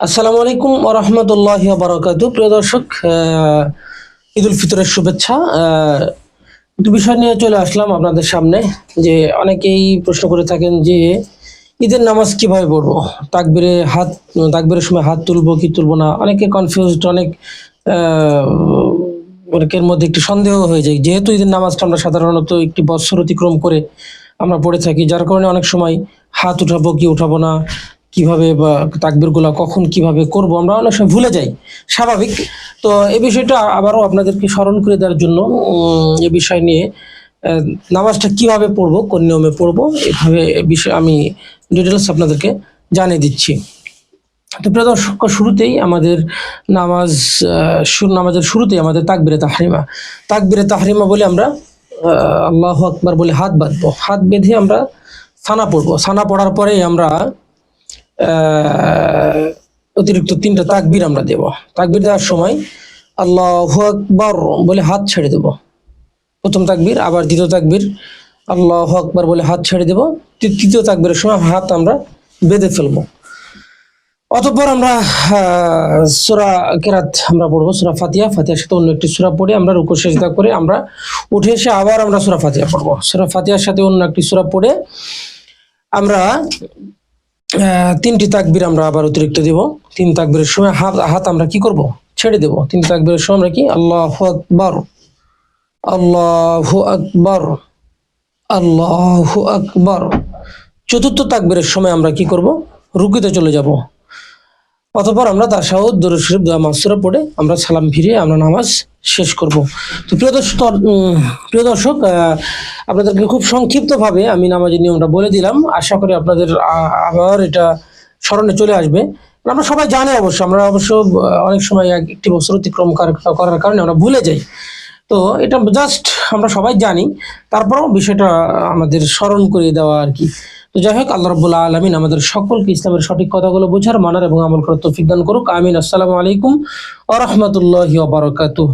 আসসালামু আলাইকুম রহমতুল্লাহ বারকাতু প্রিয় দর্শক ঈদ উল ফিতরের শুভেচ্ছা। একটু বিষয় নিয়ে চলে আসলাম আপনাদের সামনে, যে অনেকেই প্রশ্ন করে থাকেন যে ঈদের নামাজ কীভাবে পড়ব? তাকবিরে হাত, তাকবিরের সময় হাত তুলবো, কি তুলবো না? অনেকে কনফিউজড অনেক অনেকের মধ্যে একটি সন্দেহ হয়ে যায়। যেহেতু ঈদের নামাজটা আমরা সাধারণত একটি বৎসর অতিক্রম করে আমরা পড়ে থাকি, যার কারণে অনেক সময় হাত উঠাবো কি উঠাবো না কীভাবে বা তাকবিরগুলা কখন কীভাবে করব আমরা অনেক সময় ভুলে যাই, স্বাভাবিক। তো এই বিষয়টা আবারও আপনাদেরকে স্মরণ করে দেওয়ার জন্য এ বিষয় নিয়ে নামাজটা কীভাবে পড়ব, কোন নিয়মে পড়ব, এভাবে বিষয়ে আমি ডিটেলস আপনাদেরকে জানিয়ে দিচ্ছি। তো প্রিয় দর্শক, শুরুতেই আমাদের নামাজ নামাজের শুরুতেই আমাদের তাকবিরে তাহরিমা। তাকবিরে তাহরিমা বলে আমরা আল্লাহ আকবার বলে হাত বাঁধবো। হাত বেঁধে আমরা সানা পড়ব। সানা পড়ার পরে আমরা অতিরিক্ত তিনটা তাকবির আমরা দেব। তাকবির দেওয়ার সময় আল্লাহ আকবর বলে হাত ছেড়ে দেব। প্রথম তাকবির, আবার দ্বিতীয় তাকবির, আল্লাহ আকবর বলে হাত ছেড়ে দেব। তৃতীয় তাকবিরের সময় হাত আমরা বেঁধে ফেলব। অতঃপর আমরা সুরা কেরাত আমরা পড়ব, সুরা ফাতিয়া ফাতিয়ার সাথে অন্য একটি সুরা পড়ে আমরা রুকু সেজদা করে আমরা উঠে এসে আবার আমরা সুরা ফাতিয়া পড়ব। সুরা ফাতিয়ার সাথে অন্য একটি সুরা পড়ে আমরা তিনটি তাকবির আমরা আবার অতিরিক্ত দিব। তিন তাকবিরের সময় হাত হাত আমরা কি করব? ছেড়ে দেব। তিন তাকবিরের সময় আমরা কি? আল্লাহ আকবর। আল্লাহ আকবর। আল্লাহ আকবর। চতুর্থ তাকবিরের সময় আমরা কি করব? রুগীতে চলে যাব। অতঃপর আমরা তার সাহদ দরুদ, শরীফ, দোয়া মাসুরা পড়ে আমরা সালাম ফিরিয়ে আমরা নামাজ শেষ করব। তো প্রিয় দর্শক প্রিয় দর্শক আপনাদেরকে খুব সংক্ষিপ্তভাবে আমি নামাজের নিয়মটা বলে দিলাম। আশা করি আপনাদের আবার এটা স্মরণে চলে আসবে। আমরা সবাই জানি অবশ্য, আমরা অবশ্য অনেক সময় এক- একটি বছর অতিক্রম করার- কারণে আমরা ভুলে যাই। তো এটা জাস্ট আমরা সবাই জানি। তারপরেও বিষয়টা আমাদের স্মরণ করিয়ে দেওয়া আর কি। তো যাই হোক, আল্লাহ রবুল্লা আলমিন আমাদের সকলকে ইসলামের সঠিক কথাগুলো বোঝার মানার এবং আমল করার তৌফিক দান করুক। আমিন। আসসালামু আলাইকুম আ রহমতুল্লাহ বারকাতুহ।